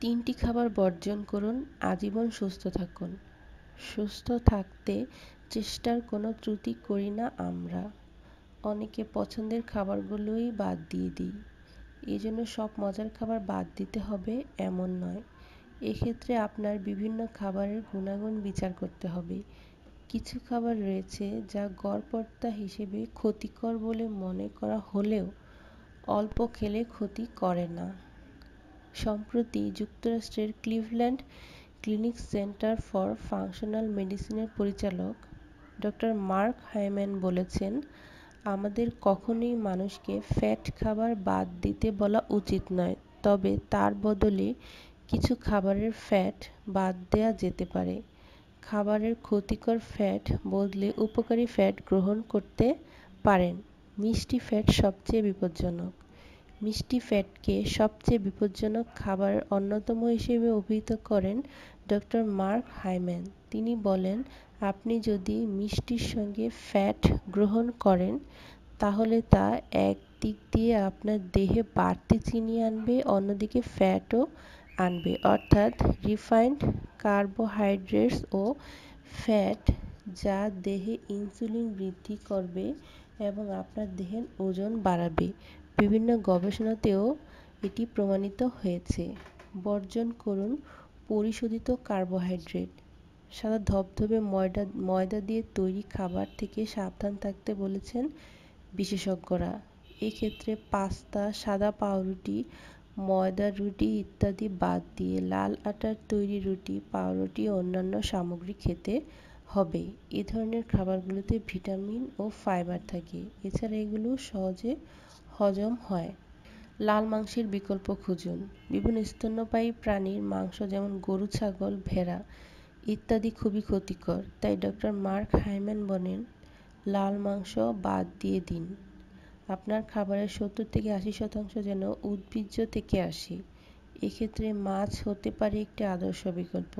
তিনটি খাবার বর্জন করুন, আজীবন সুস্থ থাকুন। সুস্থ থাকতে চেষ্টার কোনো ত্রুটি করি না আমরা। অনেকে পছন্দের খাবারগুলোই বাদ দিয়ে দিই। এই জন্য সব মজার খাবার বাদ দিতে হবে এমন নয়। এক্ষেত্রে আপনার বিভিন্ন খাবারের গুণাগুণ বিচার করতে হবে। কিছু খাবার রয়েছে যা গড়পড়তা হিসেবে ক্ষতিকর বলে মনে করা হলেও অল্প খেলে ক্ষতি করে না। সম্প্রতি যুক্তরাষ্ট্রের Cleveland clinic center for functional মেডিসিনের পরিচালক ডক্টর মার্ক হাইম্যান বলেছেন, আমাদের কখনোই মানুষকে ফ্যাট খাবার বাদ দিতে বলা উচিত নয়, তবে তার বদলে কিছু খাবারের ফ্যাট বাদ দেওয়া যেতে পারে। খাবারের ক্ষতিকর ফ্যাট বদলে উপকারী ফ্যাট গ্রহণ করতে পারেন। মিষ্টি ফ্যাট সবচেয়ে বিপজ্জনক। মিষ্টি ফ্যাটকে সবচেয়ে বিপজ্জনক খাবারের অন্যতম হিসেবে অভিহিত করেন ডক্টর মার্ক হাইম্যান। তিনি বলেন, আপনি যদি মিষ্টির সঙ্গে ফ্যাট গ্রহণ করেন, তাহলে তা এক দিক দিয়ে আপনার দেহে বাড়তি চিনি আনবে, অন্যদিকে ফ্যাটও আনবে। অর্থাৎ রিফাইন্ড কার্বোহাইড্রেটস ও ফ্যাট যা দেহে ইনসুলিন বৃদ্ধি করবে এবং আপনার দেহের ওজন বাড়াবে। বিভিন্ন গবেষণাতেও এটি প্রমাণিত হয়েছে। বর্জন করুন পরিশোধিত কার্বোহাইড্রেট। সাদা ধবধবে ময়দা ময়দা দিয়ে তৈরি খাবার থেকে সাবধান থাকতে বলেছেন বিশেষজ্ঞরা। এক্ষেত্রে পাস্তা, সাদা পাউরুটি ময়দার রুটি ইত্যাদি বাদ দিয়ে লাল আটার তৈরি রুটি, পাউরুটি অন্যান্য সামগ্রী খেতে হবে। এ ধরনের খাবারগুলোতে ভিটামিন ও ফাইবার থাকে। এছাড়া এগুলো সহজে হজম হয়। লাল মাংসের বিকল্প খুঁজুন। বিভিন্ন স্তন্যপায়ী প্রাণীর মাংস যেমন গরু, ছাগল, ভেড়া ইত্যাদি খুবই ক্ষতিকর। তাই ডক্টর মার্ক হাইম্যান বলেন, লাল মাংস বাদ দিয়ে দিন। আপনার খাবারের সত্তর থেকে আশি শতাংশ যেন উদ্ভিজ্জ থেকে আসে। এক্ষেত্রে মাছ হতে পারে একটি আদর্শ বিকল্প।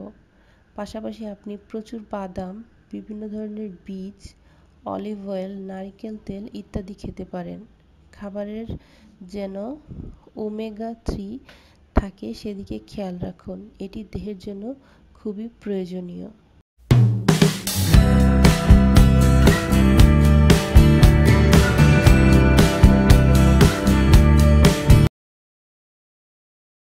পাশাপাশি আপনি প্রচুর বাদাম, বিভিন্ন ধরনের বীজ অলিভ অয়েল নারিকেল তেল ইত্যাদি খেতে পারেন। খাবারের যেন ওমেগা থ্রি থাকে, সেদিকে খেয়াল রাখুন। এটি দেহের জন্য খুবই প্রয়োজনীয়।